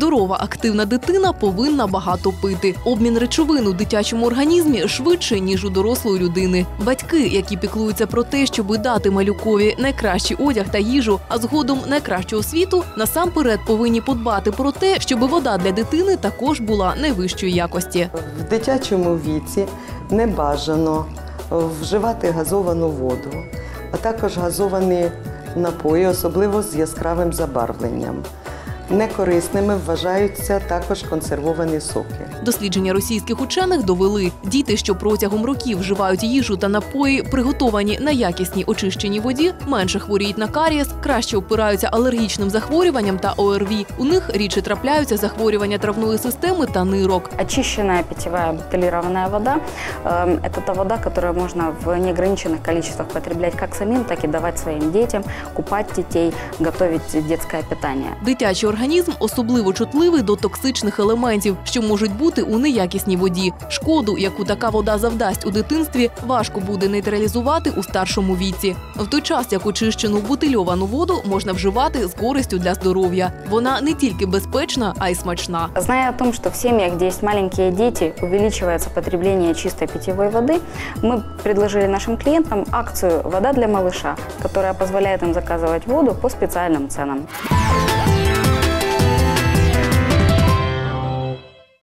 Здорова активна дитина повинна багато пити. Обмін речовин у дитячому організмі швидше ніж у дорослої людини. Батьки, які піклуються про те, щоб дати малюкові найкращий одяг та їжу, а згодом найкращу освіту, насамперед повинні подбати про те, щоб вода для дитини також була найвищої якості. В дитячому віці не бажано вживати газовану воду, а також газовані напої, особливо з яскравим забарвленням. Некорисними вважаються також консервовані соки. Дослідження російських учених довели, діти, що протягом років вживають їжу та напої, приготовані на якісній очищеній воді, менше хворіють на карієс, краще опираються алергічним захворюванням та ОРВІ. У них рідше трапляються захворювання травної системи та нирок. Очищенная питьевая бутилированная вода эм, – это та вода, которую можно в неограниченных количествах потреблять как самим, так и давать своим детям, купать детей, готовить детское питание. Дитячий організм особливо чутливий до токсичних елементів, що можуть бути у неякісній воді. Шкоду, яку така вода завдасть у дитинстві, важко буде нейтралізувати у старшому віці. В той час, як очищену бутильовану воду можна вживати з користю для здоров'я. Вона не тільки безпечна, а й смачна. Зная о том, что в семьях, где есть маленькие дети, увеличивается потребление чистой питьевой воды, мы предложили нашим клиентам акцию «Вода для малыша», которая позволяет им заказывать воду по специальным ценам.